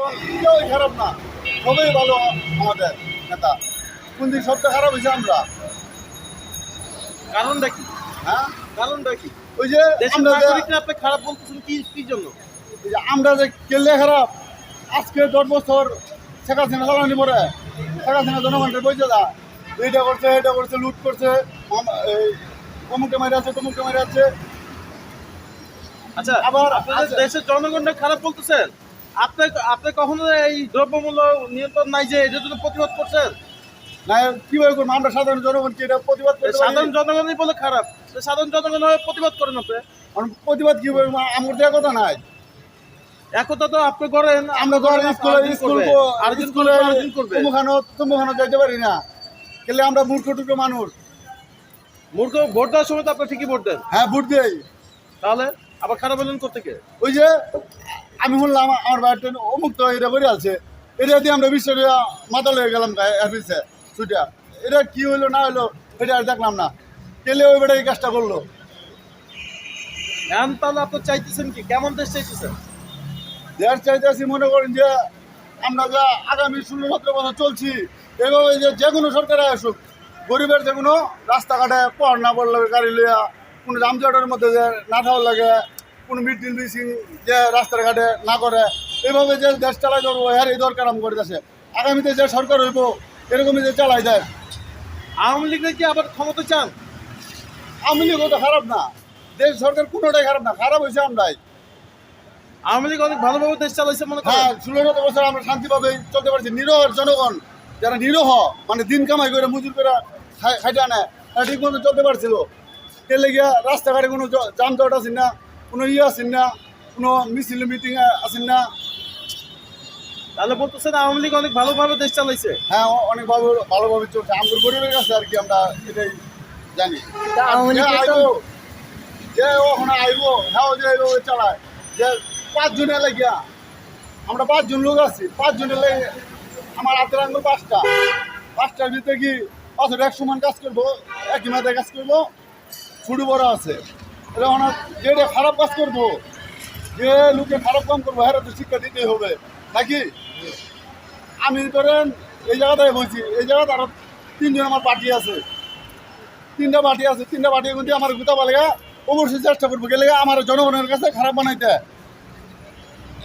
কেউই খারাপ না। সবাই ভালো আমাদের নেতা। কোন খারাপ হয়েছে আমরা? কারণটা কি? হ্যাঁ? কারণটা কি? ওই যে আপনি খারাপ বলতেছেন কি কি জন্য? আমরা যে কেলে খারাপ আজকে দশ বছর শেখ হাসিনা চালানি পরে শেখ হাসিনা জনগণের বইছে দা এইটা করছে এটা করছে লুট করছে অমুকে মেরে আছে তমুকে মেরে আছে। আচ্ছা আবার- আপনাদের। দেশের জনগণটা খারাপ বলতেছেন? আপনি আপনি কখনো এই দ্রব্যমূল্য নিয়ন্ত্রণ নাই যে এটার জন্য প্রতিবাদ করছেন? না কীভাবে করব? আমরা সাধারণ জনগণকে এটা প্রতিবাদ করতে সাধারণ জনগণই বলে খারাপ। সাধারণ জনগণ প্রতিবাদ করেন আপনি? প্রতিবাদ কীভাবে আমার তো কথা নাই। একতা তো আপনি করেন। আমরা স্কুলে স্কুল। স্কুলে তুমুখানো তুমুখানো পারি না। আমরা মূর্খ টুকরো মানুষ। মূর্খ ভোট দেওয়ার সময় তো আপনি ঠিকই ভোট দেন। হ্যাঁ ভোট দেই। তাহলে? আবার খারাপ হলেন কোথেকে ওই যে আমি শুনলাম আমার বাড়িতে অমুক তো এটা করে আছে এটা দিয়ে আমরা বিশ্ব মাথা লেগে গেলাম অফিসে ছুটিয়া। এটা কি হইল না হইল এটা আর দেখলাম না। কেলে ওই বেটা এই কাজটা করল? এখন তাহলে আপনি চাইতেছেন কি? কেমন দেশ চাইতেছেন? দেশ চাইতেছি মনে করেন যে আমরা যা আগামী ষোলো সতেরো বছর চলছি এভাবে যে যে কোনো সরকারে আসুক গরিবের যে কোনো রাস্তাঘাটে পড় না পড়লে গাড়ি লইয়া কোনো জামজটের মধ্যে যে না থাকার লাগে কোনো মিটিং মিসিং যে রাস্তার ঘাটে না করে এভাবে যে দেশ চালাই যাব হ্যাঁ এই দরকার আমি করে দেশে আগামীতে যে সরকার হইব এরকমই যে চালাই দেয় আওয়ামী লীগের কি আবার ক্ষমতা চান আওয়ামী লীগও তো খারাপ না। দেশ সরকার কোনোটাই খারাপ না খারাপ হয়েছে আমরাই। আওয়ামী লীগ অনেক ভালোভাবে দেশ চালাইছে মনে হ্যাঁ ষোলো সতেরো বছর আমরা শান্তিভাবে চলতে পারছি। নিরহ জনগণ যারা নিরহ মানে দিন কামাই করে মজুর করে খাই- খাইতে আনে তারা ঠিক মতো চলতে পারছিল। কে লেগে রাস্তাঘাটে কোনো যানজট আছেন না কোনো ইয়ে আছেন না কোনো মিছিল মিটিং আছেন না। তাহলে বলতেছেন আওয়ামী লীগ অনেক ভালোভাবে দেশ চালাইছে। হ্যাঁ অনেক ভালো ভালোভাবে চলছে। আমাদের গরিবের কাছে আর কি আমরা এটাই জানি। যে ওখানে আইবো হ্যাঁ যে আইবো ওই চালায়। যে পাঁচ জনে লাগিয়া আমরা পাঁচজন লোক আছি। পাঁচ জনে লেগে আমার হাতের আঙ্গুল পাঁচটা। পাঁচটার ভিতরে কি অথচ এক সমান কাজ করব একই মাথায় কাজ করব? ছুটি বড় আছে। এটা ওনার খারাপ কাজ করব। যে লোকে খারাপ কাম করব হ্যাঁ তো শিক্ষা দিতেই হবে। নাকি? আমি ধরেন, এই জায়গাটায় বলছি এই জায়গাতে আরও তিনজন আমার পার্টি আছে। তিনটা পার্টি আছে, তিনটা পার্টির মধ্যে আমার গুতা বলে অবশ্যই চেষ্টা করব, গেলে আমার জনগণের কাছে খারাপ বানাইতে।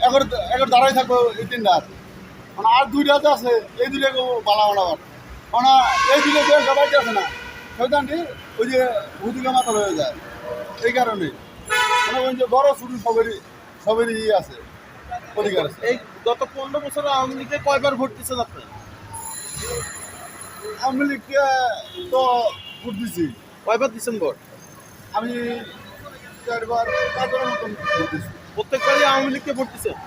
এখন এখন দাঁড়াই থাকব এই তিনটা। মানে আর দুইটা যে আছে, এই দুইটা বালা বানাবার মানে এই দুইটা সবাইতে আছে না। শৈতানটি ওই যে হুদিকে মাথা হয়ে যায়। এই কারণে। মানে ওই যে বড় ছোট সবেরই সবেরই ইয়ে আছে অধিকার আছে। এই গত পনেরো বছর আওয়ামী লীগে কয়বার ভোট দিচ্ছেন আপনি? আওয়ামী লীগকে তো ভোট দিছি। কয়বার দিচ্ছেন ভোট? আমি চারবার পাঁচবারের মতন ভোট দিছি। প্রত্যেকবারই আওয়ামী লীগকে ভোট দিচ্ছেন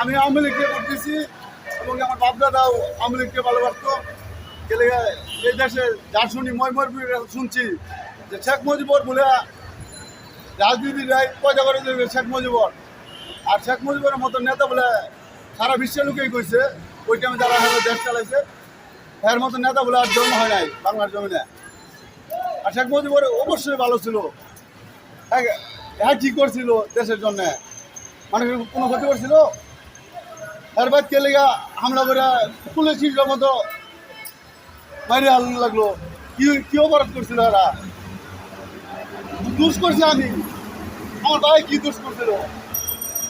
আমি আওয়ামী লীগকে ভোট দিছি এবং আমার বাপ দাদাও আওয়ামী লীগকে ভালোবাসতো। এই দেশে যা শুনি মই শুনছি যে শেখ মুজিবর বলে রাজনীতির রায় পয়দা করে দেবে শেখ মুজিবর। আর শেখ মুজিবরের মতো নেতা বলে সারা বিশ্বের লোকেই কইছে ওই টাইমে যারা দেশ চালাইছে এর মতো নেতা বলে আর জন্ম হয় নাই বাংলার জমিনে। আর শেখ মুজিবর অবশ্যই ভালো ছিল। হ্যাঁ ঠিক করছিল দেশের জন্যে। মানে কোনো ক্ষতি করছিল? এর বাদ কে লেগা হামলা করে পুলিশ মতো বাইরে হাল লাগল। কি কি অপরাধ করছিল এরা? দোষ করছি আমি। আমার ভাই কি দোষ করছিল?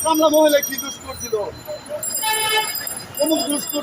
কামলা মহিলা কি দোষ করছিল? অমুক দোষ করছিল।